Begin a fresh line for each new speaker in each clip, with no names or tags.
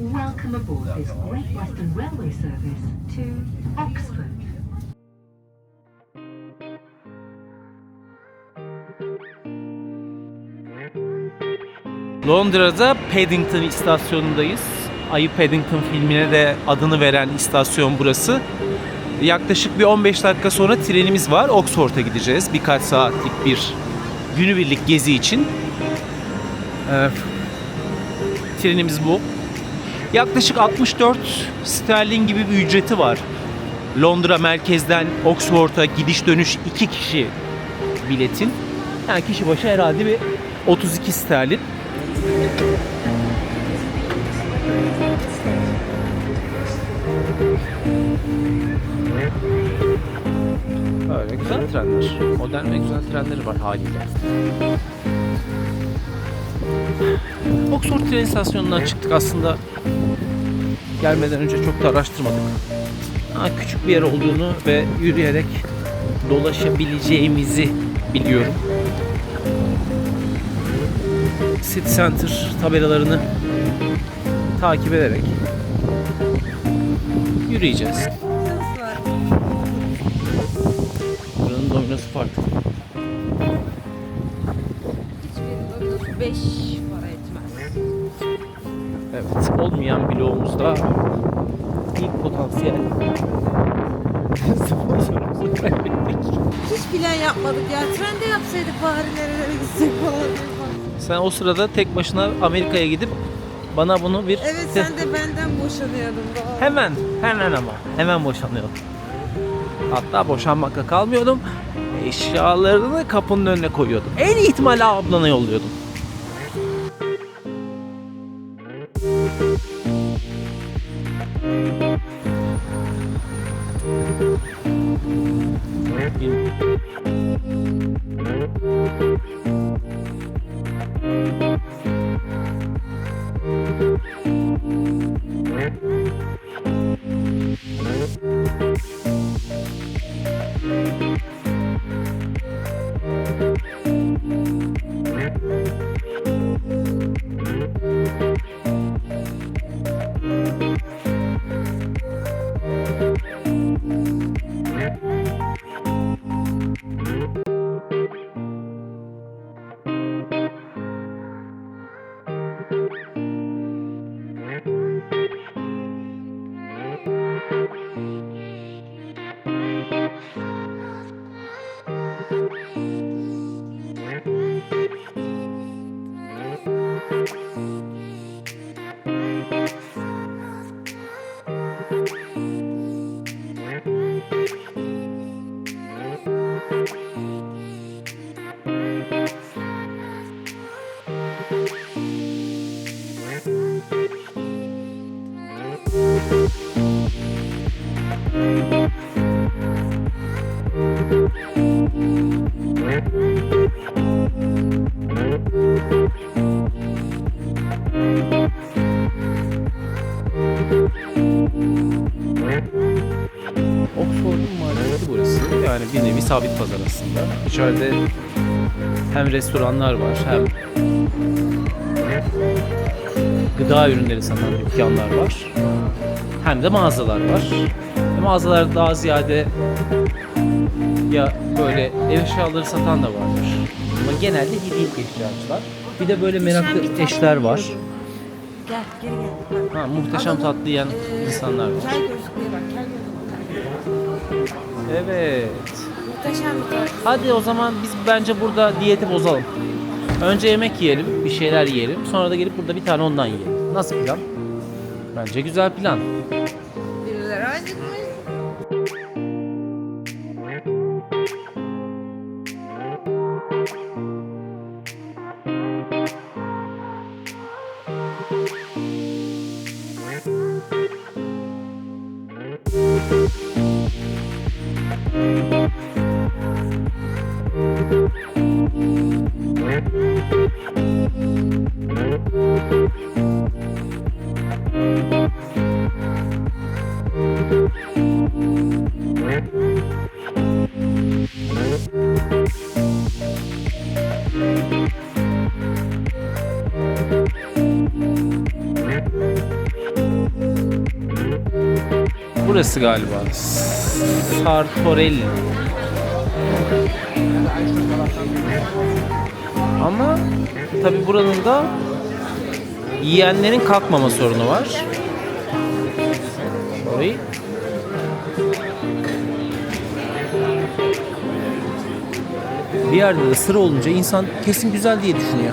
Welcome aboard this Great Western Railway service to Oxford.
Londra'da Paddington istasyonundayız. Ayı Paddington filmine de adını veren istasyon burası. Yaklaşık bir 15 dakika sonra trenimiz var. Oxford'a gideceğiz. Birkaç saatlik bir günübirlik gezi için. Ee, trenimiz bu. Yaklaşık 64 sterlin gibi bir ücreti var. Londra merkezden Oxford'a gidiş dönüş iki kişi biletin. Yani kişi başı herhalde bir 32 sterlin. Öyle güzel trenler. Modern ve güzel trenleri var haliyle. Oxford tren istasyonundan çıktık aslında. Gelmeden önce çok da araştırmadık. Ha, küçük bir yer olduğunu ve yürüyerek dolaşabileceğimizi biliyorum. City Center tabelalarını takip ederek yürüyeceğiz. Buranın dominosu farklı.
5 para etmez.
Evet, olmayan bloğumuzda ilk potansiyel sponsorumuzu kaybettik.
Hiç plan yapmadık ya. Trende yapsaydık bari nerelere gitsek falan.
Sen o sırada tek başına Amerika'ya gidip bana bunu bir
Evet sen de benden boşanıyordun. Doğru.
hemen hemen ama hemen boşanıyordum. Hatta boşanmakla kalmıyordum. Eşyalarını kapının önüne koyuyordum. En ihtimalle ablana yolluyordum. Brasil. Oxford'un marketi burası. Yani bir nevi sabit pazar aslında. İçeride hem restoranlar var hem gıda ürünleri satan dükkanlar var. Hem de mağazalar var. Ve mağazalar daha ziyade ya böyle ev eşyaları satan da vardır. Ama genelde hediyelik eşyacılar. Bir de böyle meraklı eşler var.
Gel geri gel.
Ha, muhteşem tatlı yiyen insanlar var.
Kel gözlüğe bak. Kel gözlüğe bak.
Evet.
Muhteşem bir tat.
Hadi o zaman biz bence burada diyeti bozalım. Önce yemek yiyelim, bir şeyler yiyelim. Sonra da gelip burada bir tane ondan yiyelim. Nasıl plan? Bence güzel plan.
Birileri acıkmış.
Burası galiba. Sartorelli. Ama tabi buranın da yiyenlerin kalkmama sorunu var. Oy. Bir yerde de sıra olunca insan kesin güzel diye düşünüyor.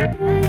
Thank you.